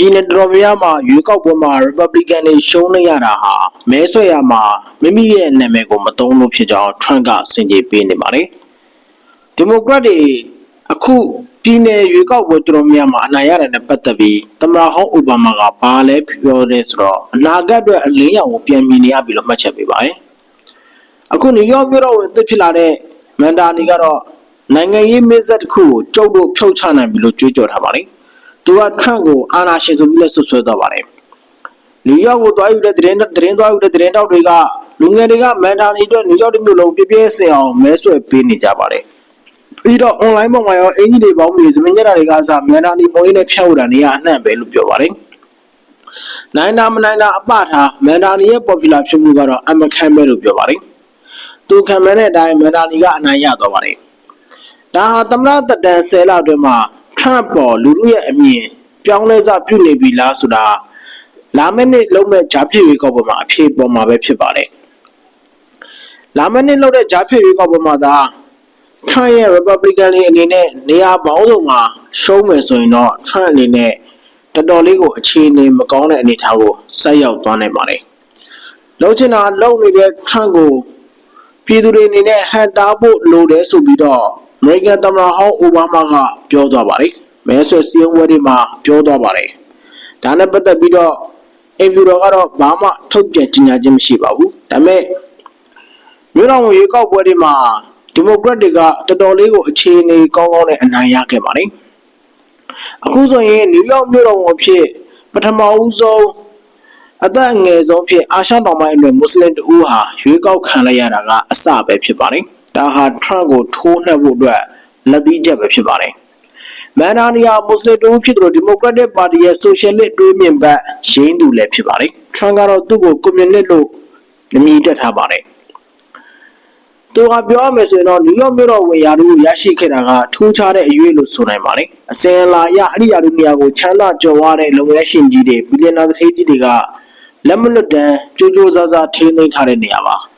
ပြည်နယ်တော်တော်များများမှာရွေးကောက်ပွဲမှာ Republican တွေရှုံးနေရတာဟာမဲဆွယ်ရမှာမိမိရဲ့နာမည်ကိုမသုံးလို့ဖြစ်ကြောင်း Trump ကစင်ကြေပေးနေပါတယ်။ Democrat တွေအခုပြည်နယ်ရွေးကောက်ပွဲတော်တော်များများမှာအနိုင်ရတဲ့နဲ့ပတ်သက်ပြီးသမ္မတဟောင်းအိုဘားမားကဘာလဲပြောလဲဆိုတော့အနာဂတ်အတွက်အလင်းရောင်ကိုပြန်မြင်နေရပြီလို့မှတ်ချက်ပေးပါတယ်။အခုနယူးယောက်မြို့တော်ဝင်အသစ်ဖြစ်လာတဲ့မန်ဒါနီကတော့နိုင်ငံရေးမင်းဆက်တစ်ခုကိုကျုပ်တို့ဖြုတ်ချနိုင်ပြီလို့ကြွေးကြော်ထားပါတယ်။ သူက Trump ကိုအာဏာရှင်ဆိုပြီးလည်းဆွဆွဲသွားပါတယ်။နယူးယောက်ကိုသွားယူတဲ့သတင်းသတင်းသွားယူတဲ့သတင်းတောက်တွေကလူငယ်တွေကမန်ဒါနီအတွက်နယူးယောက်တစ်မြို့လုံးပြည့်ပြည့်စင်အောင်မဲဆွယ်ပေးနေကြပါတယ်။ပြီးတော့ online ပေါ်မှာရောအင်ကြီးတွေပေါင်းပြီးသမင်ညက်တာတွေကစားမန်ဒါနီပုံရိပ်နဲ့ဖြန့်ဝေတာနေရအနှံ့ပဲလို့ပြောပါတယ်။နိုင်တာမနိုင်တာအပထားမန်ဒါနီရဲ့ popular ဖြစ်မှုကတော့အမခမ်းပဲလို့ပြောပါတယ်။သူခံမှန်းတဲ့အတိုင်းမန်ဒါနီကအနိုင်ရသွားပါတယ်။ဒါဟာသမ္မတသက်တမ်း10လအတွင်းမှာ Trump ပေါ်လူလူရဲ့အမြင်ပြောင်းလဲစပြုနေပြီလားဆိုတာလာမယ့်နှစ်လုံးမဲ့ဂျာဖြစ်ရွေးကောက်ပွဲမှာအဖြေပေါ်မှာပဲဖြစ်ပါတယ်။လာမယ့်နှစ်လုံးတဲ့ဂျာဖြစ်ရွေးကောက်ပွဲမှာသာ Trump ရဲ့ Republican တွေအနေနဲ့နေရာပေါင်းစုံမှာရှုံးမယ်ဆိုရင်တော့ Trump အနေနဲ့တော်တော်လေးကိုအခြေအနေမကောင်းတဲ့အနေအထားကိုဆက်ရောက်သွားနိုင်ပါတယ်။လုံချင်တာလုံနေတဲ့ Trump ကိုပြည်သူတွေအနေနဲ့ဟန်တားဖို့လိုတယ်ဆိုပြီးတော့ American သမ္မတဟောင်းအိုဘားမားကပြောသွားပါတယ်။မဲဆွယ်စည်းရုံးပွဲတွေမှာပြောသွားပါတယ်။ဒါနဲ့ပတ်သက်ပြီးတော့အင်ဖြူတော်ကတော့ဘာမှထုတ်ပြန်ကြေညာခြင်းမရှိပါဘူး။ဒါပေမဲ့မြို့တော်ဝင်ရွေးကောက်ပွဲတွေမှာဒီမိုကရက်တွေကတော်တော်လေးကိုအခြေအနေကောင်းကောင်းနဲ့အနိုင်ရခဲ့ပါတယ်။အခုဆိုရင်နယူးယောက်မြို့တော်ဝင်အဖြစ်ပထမဦးဆုံးအသက်အငယ်ဆုံးဖြစ်အာရှတောင်ပိုင်းအတွက်မွတ်စလင်တဦးဟာရွေးကောက်ခံလိုက်ရတာကအစပဲဖြစ်ပါတယ်။ ဒါဟာ Trump ကိုထိုးနှက်ဖို့အတွက်လက်သီးချက်ပဲဖြစ်ပါတယ်။မန်နာနီယာမွတ်စလင်တဦးဖြစ်သူဒီမိုကရက်တစ်ပါတီရဲ့ဆိုရှယ်လစ်တွေးမြင်ဘက်ရင်းသူလည်းဖြစ်ပါတယ်။ Trump ကတော့သူ့ကိုကွန်မြူနစ်လို့အမည်တက်ထားပါတယ်။သူကပြောရမယ်ဆိုရင်တော့နယူးယောက်မြို့တော်ဝင်ရာထူးကိုရရှိခဲ့တာကထူးခြားတဲ့အရွေးလို့ဆိုနိုင်ပါတယ်။အစင်အလာအရအဲ့ဒီရာထူးနေရာကိုချမ်းသာကြွယ်ဝတဲ့လုပ်ငန်းရှင်ကြီးတွေဘီလီယံနာသူဌေးကြီးတွေကလက်မလွတ်တမ်းကြိုးကြိုးစားစားထိန်းသိမ်းထားတဲ့နေရာပါ။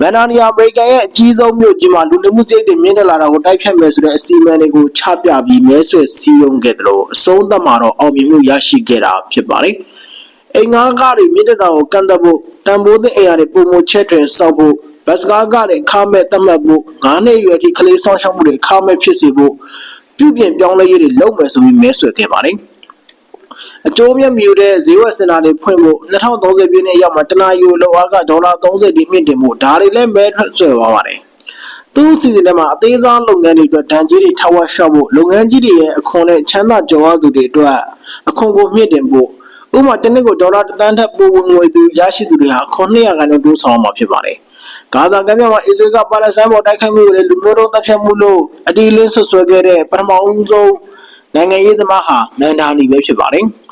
မန်နာနီယာအမေရိကန်ရဲ့အကြီးဆုံးမြို့ကြီးမှာလူနေမှုစရိတ်တွေမြင့်တက်လာတာကိုတိုက်ဖြတ်မယ်ဆိုတဲ့အစီအမံတွေကိုချပြပြီးမဲဆွယ်စည်းရုံးခဲ့တယ်လို့အဆုံးသတ်မှာတော့အောင်မြင်မှုရရှိခဲ့တာဖြစ်ပါတယ်။အိမ်ငါးကားတွေမြင့်တက်တာကိုကန့်သက်ဖို့တန်ဖိုးသင့်အရာတွေပုံမချက်တွင်စောက်ဖို့ဘတ်စကားကားတွေခါမဲ့တတ်မှတ်ဖို့ငါးနှစ်ရွယ်ထိကလေးဆောင်ရှောက်မှုတွေခါမဲ့ဖြစ်စေဖို့ပြုပြင်ပြောင်းလဲရေးတွေလုပ်မယ်ဆိုပြီးမဲဆွယ်ခဲ့ပါတယ်။ အကျိုးမြတ်မြူတဲ့ဈေးဝယ်စင်တာတွေဖွင့်ဖို့2030ပြည့်နှစ်ရောက်မှာတနာယူလောက်အားကဒေါ်လာ30ဒီမြင့်တင်ဖို့ဒါတွေလည်းမဲထွက်ဆွဲသွားပါတယ်။သူ့စီစဉ်ထဲမှာအသေးစားလုပ်ငန်းတွေအတွက်ဒဏ်ကြေးတွေထပ်ဝက်ရှော့ဖို့လုပ်ငန်းကြီးတွေရဲ့အခွန်နဲ့ချမ်းသာကြုံရသူတွေအတွက်အခွန်ကိုမြင့်တင်ဖို့ဥပမာတစ်နှစ်ကိုဒေါ်လာတစ်သန်းထက်ပိုဝင်ငွေသူရရှိသူတွေဟာခွန်200ခန်းနဲ့တိုးဆောင်မှာဖြစ်ပါတယ်။ဂါဇာကမ်းမြောင်မှာအစ္စရေးကပါလက်စတိုင်းပေါ်တိုက်ခိုက်မှုတွေလူမျိုးတုံးတပ်ဖြတ်မှုလို့အတီးလင်းဆွဆွဲခဲ့တဲ့ပထမဦးဆုံးနိုင်ငံရေးသမားဟာမန်ဒါနီပဲဖြစ်ပါတယ်။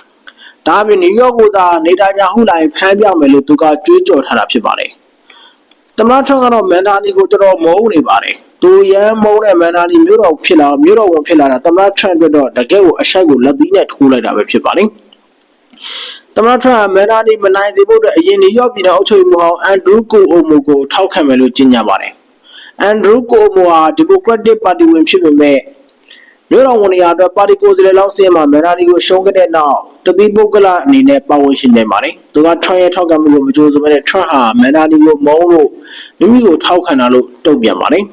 ဒါအပြင်နယူးယောက်ကိုသာနေတာညာဟုလိုက်ဖမ်းပြမယ်လို့သူကကြွေးကြော်ထားတာဖြစ်ပါတယ်။သမ္မတထရန့်ကတော့မန်ဒါနီကိုတော်တော်မုန်းနေပါတယ်။သူရမ်းမုန်းတဲ့မန်ဒါနီမျိုးတော်ဖြစ်လာမျိုးတော်ဝင်ဖြစ်လာတာသမ္မတထရန့်အတွက်တော့တကယ်ကိုအရှိုက်ကိုလက်သီးနဲ့ထိုးလိုက်တာပဲဖြစ်ပါတယ်။သမ္မတထရန့်မန်ဒါနီမနိုင်သေးဖို့အတွက်အရင်နယူးယောက်ပြည်နယ်အုပ်ချုပ်ရေးမှူးဟောင်းအန်ဒရူးကိုအိုမိုကိုထောက်ခံမယ်လို့ကြေညာပါတယ်။အန်ဒရူးကိုအိုမိုဟာဒီမိုကရက်တစ်ပါတီဝင်ဖြစ်ပေမဲ့ မြို့တော်ဝန်နေရာအတွက်ပါတီကိုယ်စားလှယ်လောင်းစင်းမှာမန်ဒါနီကိုရှုံးခဲ့တဲ့နောက်တတိပုဂ္ဂလအနေနဲ့ပါဝင်ရှင်နေပါတယ်။သူကထရန့်ရဲ့ထောက်ခံမှုကိုမကြိုးစားဘဲနဲ့ထရန့်ဟာမန်ဒါနီကိုမုန်းလို့မိမိကိုထောက်ခံတာလို့တုံ့ပြန်ပါတယ်။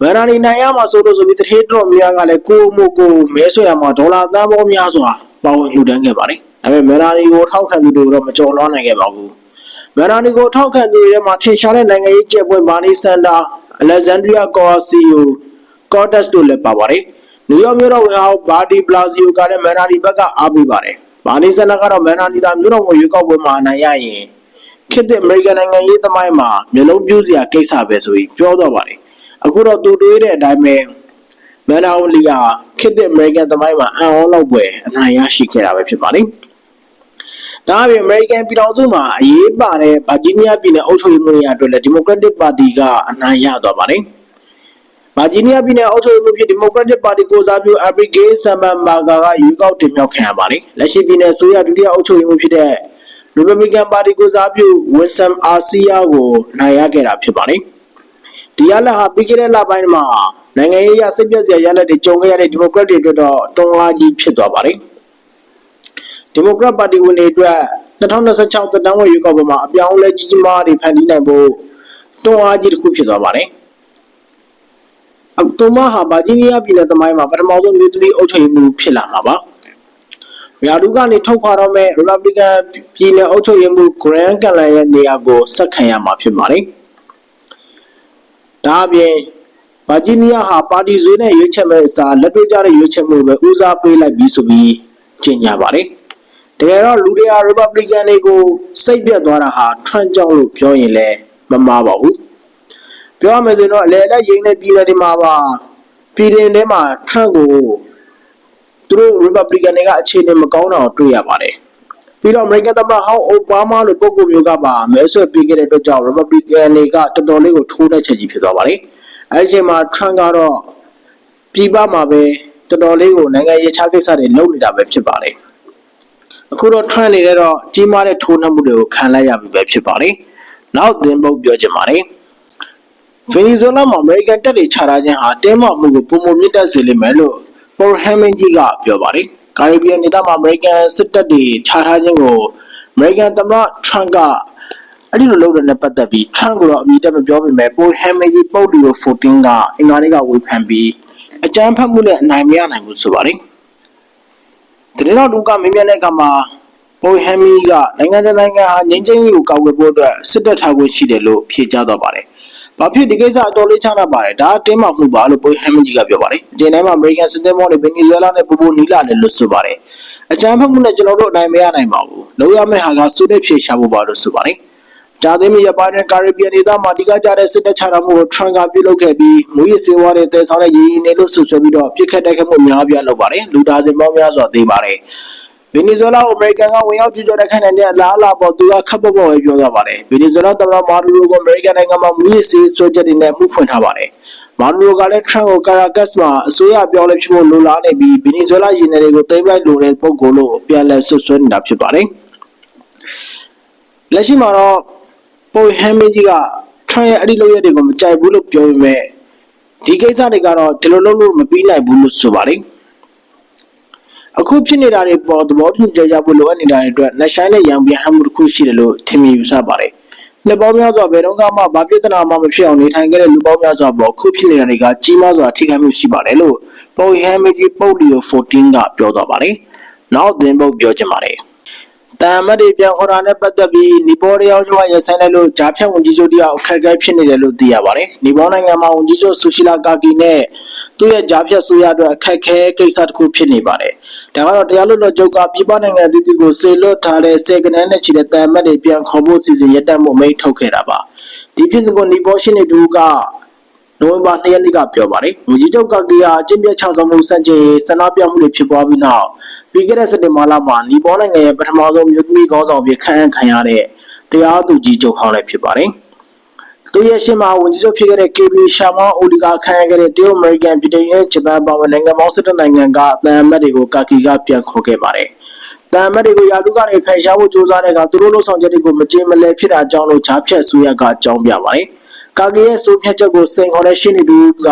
မန်ဒါနီနိုင်ရမှာဆိုလို့ဆိုပြီးတထေးတော်များကလည်းကိုမိုကိုမဲဆွဲရမှာဒေါ်လာသန်းပေါင်းများစွာပါဝင်လှူဒန်းခဲ့ပါတယ်။ဒါပေမဲ့မန်ဒါနီကိုထောက်ခံသူတွေတော့မကြော်လွှမ်းနိုင်ခဲ့ပါဘူး။မန်ဒါနီကိုထောက်ခံသူတွေထဲမှာထင်ရှားတဲ့နိုင်ငံရေးကျက်ပွဲမာနီစန်တာအလက်ဇန်ဒရီယာကော်စီယို ကော့တက်စ်တို့လည်းပါပါတယ်။နယူးယောက်မြို့တော်ဝန်ဟောင်းဘာဒီပလာစီယိုကလည်းမန်နာဒီဘက်ကအားပေးပါတယ်။ဘာနီဆန်နာကတော့မန်နာဒီသာမြို့တော်ဝန်ရွေးကောက်ပွဲမှာအနိုင်ရရင်ခေတ်သစ်အမေရိကန်နိုင်ငံရေးသမိုင်းမှာမျိုးလုံးပြူးစရာကိစ္စပဲဆိုပြီးပြောတော့ပါတယ်။အခုတော့သူတွေးတဲ့အတိုင်းပဲမန်နာဝလီယာခေတ်သစ်အမေရိကန်သမိုင်းမှာအံ့ဩလောက်ပွဲအနိုင်ရရှိခဲ့တာပဲဖြစ်ပါတယ်။ဒါအပြင် American ပြည်တော်စုမှာအရေးပါတဲ့ဗာဂျီးနီးယားပြည်နယ်အုပ်ချုပ်ရေးမှူးရအတွက်လည်း Democratic Party ကအနိုင်ရသွားပါတယ်။ ဗာဂျီးနီးယားပြည်နယ်အုပ်ချုပ်ရေးမှူးဖြစ်ဒီမိုကရက်တစ်ပါတီကိုစားပြုအဘရီဂေးဆမ်ဘန်ဘာဂါကရွေးကောက်တင်မြှောက်ခံရပါတယ်။လက်ရှိပြည်နယ်ဆိုရဒုတိယအုပ်ချုပ်ရေးမှူးဖြစ်တဲ့ရီပတ်ဘလီကန်ပါတီကိုစားပြုဝင်ဆမ်အာစီယာကိုနိုင်ရခဲ့တာဖြစ်ပါတယ်။ဒီရလဟာပြီးခဲ့တဲ့လပိုင်းမှာနိုင်ငံရေးအရစိတ်ပြည့်စရာရလဒ်တွေကြုံခဲ့ရတဲ့ဒီမိုကရက်တွေအတွက်တော့တွန်းအားကြီးဖြစ်သွားပါတယ်ဒီမိုကရက်ပါတီဝင်တွေအတွက်2026သက်တမ်းဝက်ရွေးကောက်ပွဲမှာအပြောင်းအလဲကြီးကြီးမားမားတွေဖန်တီးနိုင်ဖို့တွန်းအားကြီးတစ်ခုဖြစ်သွားပါတယ် အတူမဟာဗာဂျီးနီးယားပြည်နယ်သမိုင်းမှာပထမဆုံးမြို့သမီးအုပ်ချုပ်ရေးမှုဖြစ်လာမှာပါရာထူးကနေထုတ်ခွာတော့မဲ့ရီပတ်ဘလီကန်ပြည်နယ်အုပ်ချုပ်ရေးမှုဂရန်ကလန်ရဲ့နေရာကိုဆက်ခံရမှာဖြစ်ပါတယ်ဒါအပြင်ဗာဂျီးနီးယားဟာပါတီဆွေးနဲ့ရွေးချယ်မဲ့အစားလက်တွေ့ကျတဲ့ရွေးချယ်မှုပဲဦးစားပေးလိုက်ပြီးဆိုပြီးကြေညာပါတယ်တကယ်တော့လူတွေကရီပတ်ဘလီကန်တွေကိုစိတ်ပြတ်သွားတာဟာထရန့်ကြောင့်လို့ပြောရင်လည်းမမှားပါဘူး ပြောရမယ်ဆိုတော့အလဲအလက်ရင်းနဲ့ပြည်နယ်တွေမှာပါပြည်နယ်ထဲမှာထရန့်ကိုသူတို့ရီပတ်ဘလီကန်တွေကအခြေအနေမကောင်းတာကိုတွေ့ရပါတယ်ပြီးတော့အမေရိကန်သမ္မတဟောင်းအိုဘားမားလိုပုဂ္ဂိုလ်မျိုးကပါမဲဆွယ်ပေးခဲ့တဲ့အတွက်ကြောင့်ရီပတ်ဘလီကန်တွေကတော်တော်လေးကိုထိုးနှက်ချက်ကြီးဖြစ်သွားပါတယ်အဲဒီအချိန်မှာထရန့်ကတော့ပြည်ပမှာပဲတော်တော်လေးကိုနိုင်ငံရေးခြားကိစ္စတွေလုပ်နေတာပဲဖြစ်ပါတယ်အခုတော့ trend နေတဲ့တော့ကြီးမားတဲ့ထိုးနှက်မှုတွေကိုခံလိုက်ရပြီပဲဖြစ်ပါတယ်။နောက်သင်ပုတ်ပြောချင်ပါတယ်။ ဗင်နီဇွဲလားမှာအမေရိကန်တပ်တွေချထားခြင်းဟာတင်းမာမှုကိုပုံမမြင့်တက်စေလိမ့်မယ်လို့ပေါ်ဟမ်မင်ကြီးကပြောပါတယ်။ကာရစ်ဘီယံဒေသမှာအမေရိကန်စစ်တပ်တွေချထားခြင်းကိုအမေရိကန်သမ္မတထရန့်ကအဲ့ဒီလိုလုပ်တဲ့နဲ့ပတ်သက်ပြီးထရန့်ကတော့အမိတက်မပြောပေမဲ့ပေါ်ဟမ်မင်ကြီးပုတ်လီယို14ကအင်္ဂါနေ့ကဝေဖန်ပြီးအကြမ်းဖက်မှုနဲ့အနိုင်မရနိုင်ဘူးဆိုပါတယ်။တရင်တော်ဒုကမင်းမြတ်တဲ့အခါမှာပေါ်ဟမ်မီကနိုင်ငံတကာနိုင်ငံဟာငြိမ်းချမ်းရေးကိုကောက်ွယ်ဖို့အတွက်စစ်တပ်ထားဖို့ရှိတယ်လို့ဖြေကြားသွားပါတယ်။ ဘာဖြစ်ဒီကိစ္စအတော်လေးချနာပါတယ်။ဒါအတင်းမှမှုပါလို့ပေါ်ဟမ်မီကြီးကပြောပါတယ်။ဒီနေ့မှာအမေရိကန်စစ်သည်မောတွေဗင်နီဇွဲလားနဲ့ပူပူနီလာတယ်လို့ဆိုပါတယ်။အကြမ်းဖက်မှုနဲ့ကျွန်တော်တို့အနိုင်မရနိုင်ပါဘူး။လုံးရမယ့်ဟာကစုတဲ့ဖြေရှာဖို့ပါလို့ဆိုပါတယ်။ဂျာသိမ်းမရပိုင်းနဲ့ကာရစ်ဘီယံဒေသမှာဒီကကြတဲ့စစ်တပ်ချတာမှုကိုထရန့်ကပြုလုပ်ခဲ့ပြီးမူရစ်စေဝါတွေတည်ဆောင်တဲ့ရည်ရည်နေလို့ဆွဆွဲပြီးတော့ပြစ်ခတ်တိုက်ခတ်မှုများပြားလုပ်ပါတယ်။လူသားစင်ပေါင်းများစွာသေးပါတယ်။ ဗင်နီဇွဲလားကိုအမေရိကန်ကဝင်ရောက်ကျူးကျော်တဲ့ခိုင်တဲ့အလားအလာပေါ်သူကခပ်ပေါ်ပေါ်ပဲပြောသွားပါတယ်။ဗင်နီဇွဲလားသမ္မတမာဒူရိုကိုအမေရိကန်နိုင်ငံမှာမူရစ်စေးဆွဲချက်တွေနဲ့မှုဖွင့်ထားပါတယ်။မာဒူရိုကလည်းထရန့်ကိုကာရာကတ်မှာအစိုးရပြောင်းလဲဖြစ်ဖို့လိုလားနေပြီးဗင်နီဇွဲလားရည်နယ်တွေကိုသိမ်းလိုက်လိုတဲ့ပုံကိုလို့ပြန်လည်ဆွဆွဲနေတာဖြစ်ပါတယ်။လက်ရှိမှာတော့ပေါ်ဟမ်မင်းကြီးကထရန့်ရဲ့အဲ့ဒီလုပ်ရက်တွေကိုမကြိုက်ဘူးလို့ပြောပေမဲ့ဒီကိစ္စတွေကတော့ဒီလိုလုပ်လို့မပြီးနိုင်ဘူးလို့ဆိုပါတယ်။ အခုဖြစ်နေတာတွေပေါ်သဘောတူကြရဖို့လိုအပ်နေတာတွေအတွက်လက်ရှိုင်းနဲ့ရံပြန်ဟမှုတစ်ခုရှိတယ်လို့ထင်မြင်ယူဆပါတယ်။နှစ်ပေါင်းများစွာဘယ်တော့မှဘာပြဿနာမှမဖြစ်အောင်နေထိုင်ခဲ့တဲ့လူပေါင်းများစွာပေါ်ခုဖြစ်နေတာတွေကကြီးမားစွာထိခိုက်မှုရှိပါတယ်လို့ပေါ်ဟမ်မီဂျီပုတ်လီယို14ကပြောသွားပါတယ်။နောက်သင်ပုတ်ပြောချင်ပါတယ်။တမ်မတ်တွေပြန်ခေါ်တာနဲ့ပတ်သက်ပြီးနီပေါ်တယောက်ကျော်ရဆိုင်လိုက်လို့ဂျာဖြတ်ဝန်ကြီးချုပ်တယောက်အခက်အခဲဖြစ်နေတယ်လို့သိရပါတယ်။နီပေါ်နိုင်ငံမှာဝန်ကြီးချုပ်ဆူရှီလာကာကီနဲ့ သူ့ရဲ့ဂျာဖြတ်ဆိုရအတွက်အခက်အခဲကိစ္စတစ်ခုဖြစ်နေပါတယ်။ဒါကတော့တရားလွတ်တော်ချုပ်ကပြည်ပနိုင်ငံအသီးသီးကိုစေလွတ်ထားတဲ့စေကနန်းနဲ့ချီတဲ့တမ်မတ်တွေပြန်ခေါ်ဖို့စီစဉ်ရပ်တန့်မှုအမိန့်ထုတ်ခဲ့တာပါ။ဒီဖြစ်စဉ်ကိုနီပေါ်ရှင်းနေသူကနိုဝင်ဘာ2ရက်နေ့ကပြောပါတယ်။ဝန်ကြီးချုပ်ကကီယာအကျင့်ပြတ်6ဆောင်မှုစံချိန်ဆန္ဒပြမှုတွေဖြစ်ပွားပြီးနောက်ပြီးခဲ့တဲ့စက်တင်ဘာလမှာနီပေါ်နိုင်ငံရဲ့ပထမဆုံးမြို့သမီးခေါင်းဆောင်ဖြစ်ခန့်အပ်ခံရတဲ့တရားသူကြီးချုပ်ဟောင်းလည်းဖြစ်ပါတယ်။ သူရဲ့ရှင်းမှာဝန်ကြီးချုပ်ဖြစ်ခဲ့တဲ့ KB ရှာမောင်းအိုဒီကာခံရခဲ့တဲ့တရုတ်အမေရိကန်ပြည်ထောင်စုဂျပန်ပါဝင်နိုင်ငံပေါင်း၁၁နိုင်ငံကအသံအမတ်တွေကိုကာကီကပြန်ခေါ်ခဲ့ပါတယ်။တန်မတ်တွေကိုရာလူကနေဖယ်ရှားဖို့ကြိုးစားတဲ့ကသူတို့လို့ဆောင်ချက်တွေကိုမကြေမလဲဖြစ်တာကြောင့်လို့ဂျားဖြတ်ဆိုရကအကြောင်းပြပါတယ်။ကာကီရဲ့ဆိုဖြတ်ချက်ကိုစိန်ခေါ်တဲ့ရှင်းနေသူက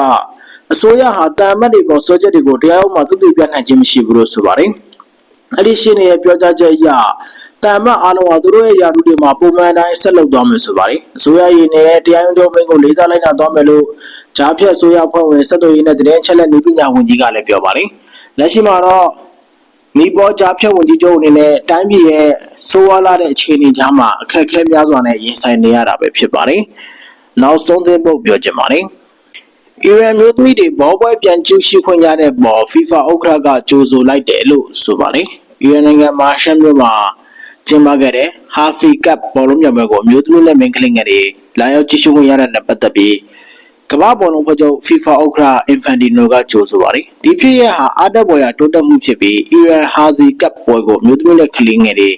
အစိုးရဟာတန်မတ်တွေပေါ်ဆွဲချက်တွေကိုတရားဥပမာသူတည်ပြနိုင်ခြင်းမရှိဘူးလို့ဆိုပါတယ်။အဲ့ဒီရှင်းနေရဲ့ပြောကြားချက်အရ တန်မတ်အားလုံးကသူတို့ရဲ့ယာရုတွေမှာပုံမှန်တိုင်းဆက်လုပ်သွားမယ်ဆိုပါတယ်။အစိုးရရင်းနဲ့တရားရုံးတော်မင်းကိုလေးစားလိုက်တာသွားမယ်လို့ဂျားဖြတ်ဆိုရဖွဲ့ဝင်ဆက်သွယ်ရေးနဲ့တရင်ချက်လက်နည်းပညာဝန်ကြီးကလည်းပြောပါတယ်။လက်ရှိမှာတော့မိပေါ်ကြားဖြတ်ဝင်ကြီးချုပ်အနေနဲ့တိုင်းပြည်ရဲ့ဆိုးဝါးလာတဲ့အခြေအနေကြားမှာအခက်အခဲများစွာနဲ့ရင်ဆိုင်နေရတာပဲဖြစ်ပါတယ်။နောက်ဆုံးသင်းပုတ်ပြောချင်ပါတယ်။အီရန်မျိုးသမီးတွေဘောပွဲပြန်ကျူးရှိခွင့်ရတဲ့ပေါ် FIFA ဥက္ကဋ္ဌကကြိုဆိုလိုက်တယ်လို့ဆိုပါတယ်။အီရန်နိုင်ငံမှာရှမ်းမြို့မှာ ကျင်းပခဲ့တဲ့ Hafi Cup ဘောလုံးပြပွဲကိုမျိုးသမီးနဲ့မိန်းကလေးငယ်တွေလာရောက်ကြည့်ရှုခွင့်ရတဲ့နဲ့ပတ်သက်ပြီးကမ္ဘာပေါ်လုံးဖွဲ့ချုပ် FIFA ဥက္ကဋ္ဌ Infantino ကကြိုဆိုပါတယ်။ဒီဖြစ်ရပ်ဟာအားတက်ပေါ်ရာတိုးတက်မှုဖြစ်ပြီး Iran Hazi Cup ပွဲကိုမြို့သမီးနဲ့ကလေးငယ်တွေ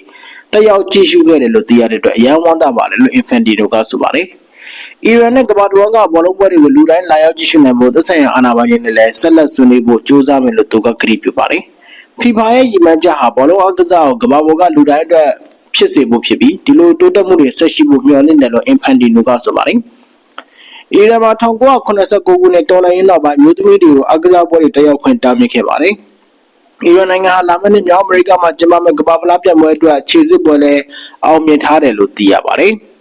တက်ရောက်ကြည့်ရှုခဲ့တယ်လို့သိရတဲ့အတွက်အယံဝမ်းသာပါတယ်လို့ Infantino ကဆိုပါတယ်။ Iran နဲ့ကမ္ဘာတော်ကဘောလုံးပွဲတွေကိုလူတိုင်းလာရောက်ကြည့်ရှုနိုင်ဖို့သက်ဆိုင်ရာအာဏာပိုင်တွေနဲ့လည်းဆက်လက်ဆွေးနွေးဖို့ကြိုးစားမယ်လို့သူကကတိပြုပါတယ်။ FIFA ရဲ့ရည်မှန်းချက်ဟာဘောလုံးအကစားကိုကမ္ဘာပေါ်ကလူတိုင်းအတွက်ဖြစ်စေဖို့ဖြစ်ပြီးဒီလိုတိုးတက်မှုတွေဆက်ရှိဖို့မျှော်လင့်တယ်လို့ Infantino ကဆိုပါတယ်။အီရန်မှာ1989ခုနှစ်တော်လှန်ရေးနောက်ပိုင်းမြို့သမီးတွေကိုအကစားပွဲတွေတက်ရောက်ခွင့်တားမြစ်ခဲ့ပါတယ်။အီရန်နိုင်ငံဟာလာမယ့်နှစ်မြောက်အမေရိကမှာကျင်းပမယ့်ကမ္ဘာဖလားပြိုင်ပွဲအတွက်ခြေစစ်ပွဲလဲအောင်မြင်ထားတယ်လို့သိရပါတယ်။